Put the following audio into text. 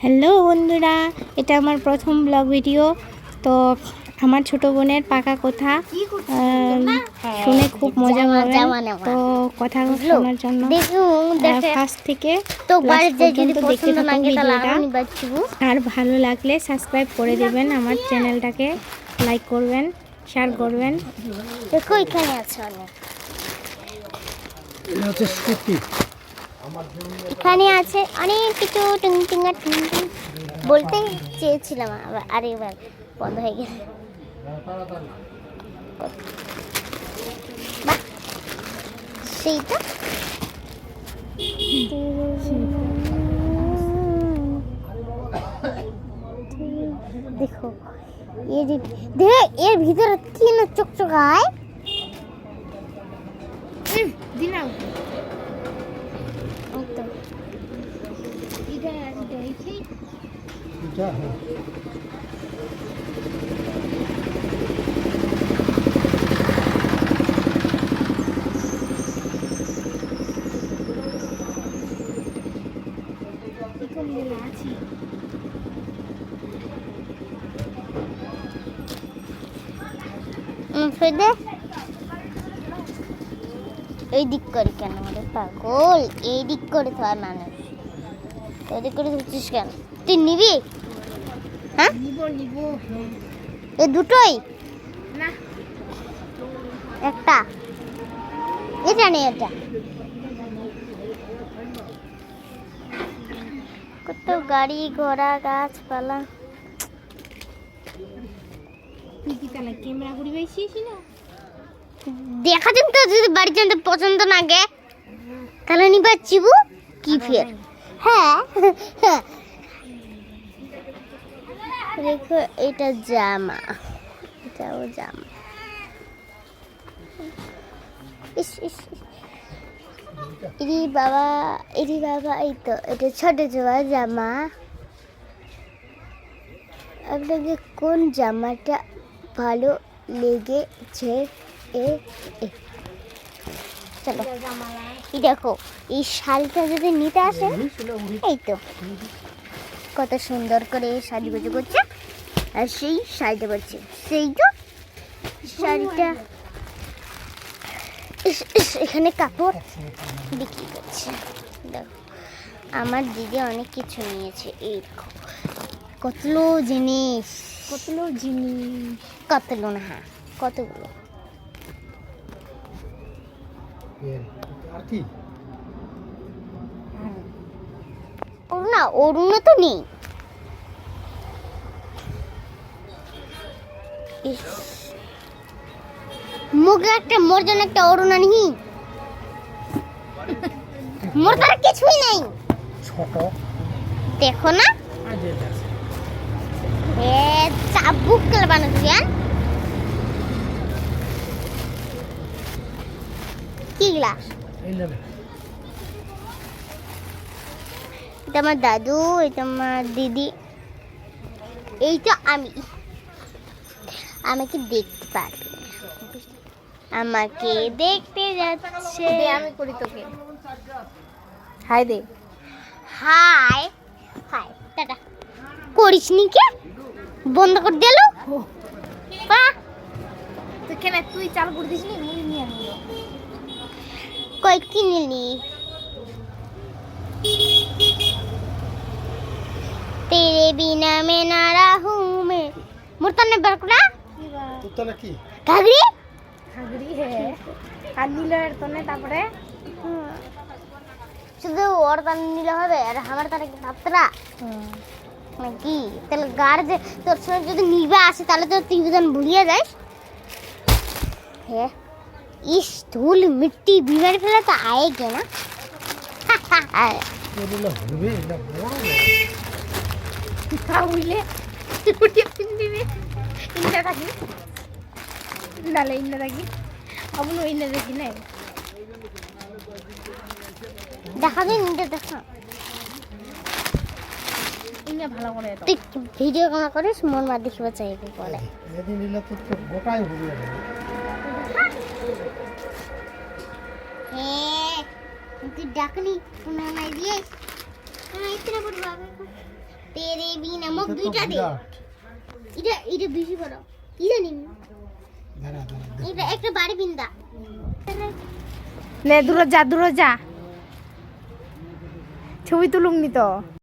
Hello বন্ধুরা এটা আমার প্রথম ব্লগ ভিডিও তো আমার ছোট বোনের পাকা কথা শুনে খুব মজা হবে তো কথা শোনার জন্য ফার্স্ট থেকে পর্যন্ত দেখতে থাকুন ভিডিওটা। আর ভালো লাগলে সাবস্ক্রাইব করে দেবেন আমার চ্যানেলটাকে লাইক করবেন শেয়ার করবেন। দেখো এখানে আছে অনেক। এটা হচ্ছে সুতি এখানে আছে অনেক কিছু টুং টিঙ্গা টুং বলতে চেয়েছিলাম আবার আরেকবার বন্ধ হয়ে বাহ, সেইটা? দেখো এর এর ভিতরে কি না চকচকায়? দিলাম। এই তো। এটা হ্যাঁ উম, ফেদে এই দিক করে কেন আমাদের? পাগল এই দিক করে তো আর মানুষ। এই দিক করে ধরছিস কেন? তুই নিবি? হ্যাঁ? এই দুটোই? না। একটা। এটা নেই এটা। কত গাড়ি ঘোড়া গাছপালা। তুই কি তাহলে ক্যামেরা ঘুরি বেশিস না দেখা যাক তো, যদি বাড়ির জন্য পছন্দ না গে, তাহলে নিবা চিবু, কি ফের? হ্যাঁ হ্যাঁ। দেখো এটা জামা। এটাও জামা। ইস ইস। ইরি বাবা ইরি বাবা, এই তো, এটা ছোট জোয়া জামা। আপনাকে কোন জামাটা ভালো লেগেছে? এ। চলো। এই দেখো এই শাড়িটা যদি নিতে আসে এই তো। কত সুন্দর করে সাজুগুজু করছে। আর সেই শাড়িটা করছে সেই তো শাড়িটা। এখানে কাপড় বিক্রি করছে। দেখো আমার দিদি অনেক কিছু নিয়েছে এই দেখো। কতলো জিনিস। কতলো জিনিস? কতলো না হ্যাঁ কতগুলো এর আর কি অরুণা অরুণা তো নেই। মুখে একটা মোর জন্য একটা অরুণা নেই। মোর তার কিছুই নাই। ছোট। দেখো না। এ চাবুক কেলে বানাচ্ছি এটা আমার দাদু এটা আমার দিদি। এইটা আমি। আমাকে দেখতে পারবে আমাকে দেখতে যাচ্ছে। আমি করি তোকে। হাই দে। হাই। Hi tata. করিস নি কে? বন্ধ করে দিল? তুই কেন তুই চাল করে দিস নি? কয়েকটি নিলি তেরে বিনা মে না রাহু মে। মুরতা নে বরকুড়া। তুতা না কি ঘাগড়ি ঘাগড়ি হে আর নীল আর তনে তারপরে? শুধু ওর তান নীল হবে আর আমার তার কি ভাবতরা নাকি? তাহলে গার যে তোর সঙ্গে যদি নিবে আসে তাহলে তো তুই দুজন ভুলিয়ে যাস। হ্যাঁ। इस धूल मिट्टी बिगड़ फैला तो आएगे ना এগুলো হবে এটা বড় তা বুঝলে উঠে পিন্দিবি ইন্না থাকি নালে ইন্না থাকি আবুলো ইন্না থাকি না দেখা যায় নিতে দেখা ইন্না ভালো করে তো তুই ভিডিও কেন করিস মন মা দেখিবা চাইবি বলে এদিন নিলে তো তোর গোটাই হবে হ্যাঁ তুই ডাকনি কোনো নাই দিয়ে। আমি ইতনা বড় বাবা তেরে বিন আমক এটা তো দুইটা দে। বিরাট। এটা এটা বেশি বড়। কি জানি? দাঁড়া, দাঁড়া, দাঁড়া। এটা একটা বাড়ি বিন্দা। লে দূর যা দূর যা। ছবি তুলুক নি তো।